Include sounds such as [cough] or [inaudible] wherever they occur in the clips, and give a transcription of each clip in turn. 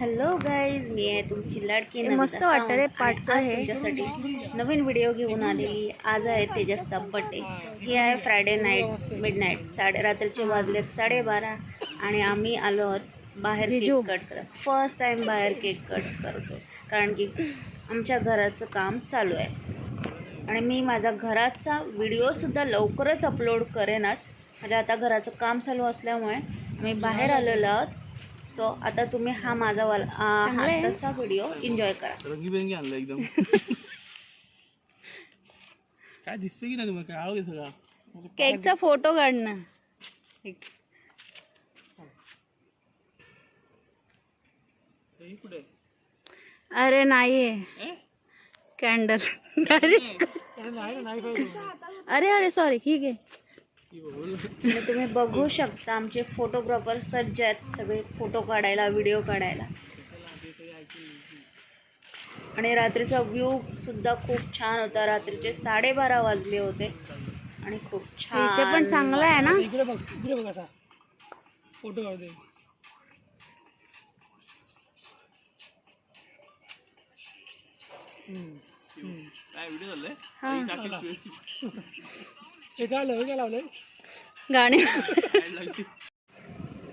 Hello guys मी आहे तुमची लाडकी मस्त वाटतं रे, सावंत. आणि पाठचं आज हे. तुमच्यासाठी नवीन व्हिडिओ घेऊन आलेली. आज आहे तेजसचा बड्डे ही आहे फ्रायडे नाईट मिड नाईट साडे रात्रीचे वाजलेत साडेबारा आणि आम्ही आलो आहोत बाहेर. केक कट करत फर्स्ट टाइम बाहेर केक कट करतो. कारण की आमच्या घराचं काम चालू आहे. आणि मी माझा घराचा व्हिडिओसुद्धा लवकरच अपलोड करेनच. म्हणजे आता घराचं काम चालू असल्यामुळे मी बाहेर आलेलो आहोत. सो आता तुम्ही हा माझा वाला आहे. व्हिडिओ एन्जॉय करा. रंगीबेरंगी आणलं एकदम. [laughs] काय दिसतं की नाही तुम्हाला? काय आवडे सगळा? केकचा फ़ोटो काढणं अरे कॅन्डल डायरेक्ट [laughs] नाही पाहिजे अरे अरे सॉरी ही घे. आणि तुम्ही बघू शकता आमचे फोटोग्राफर सज्ज आहेत सगळे फोटो काढायला व्हिडिओ काढायला. आणि रात्रीचा व्ह्यू सुद्धा खूप छान होता. रात्रीचे साडेबारा वाजले होते. आणि खूप छान इथे पण चांगलं आहे ना? इकडे बघ इकडे बघ असा. फोटो काढते काय व्हिडिओ झालाय? गाणे.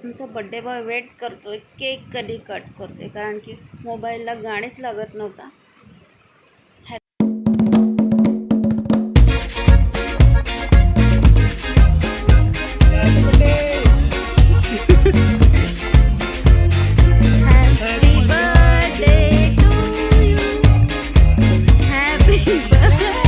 तुमचा बड्डे बॉय वेट करतोय केक कधी कट करतोय कारण की मोबाईलला गाणेच लागत नव्हता. Happy birthday.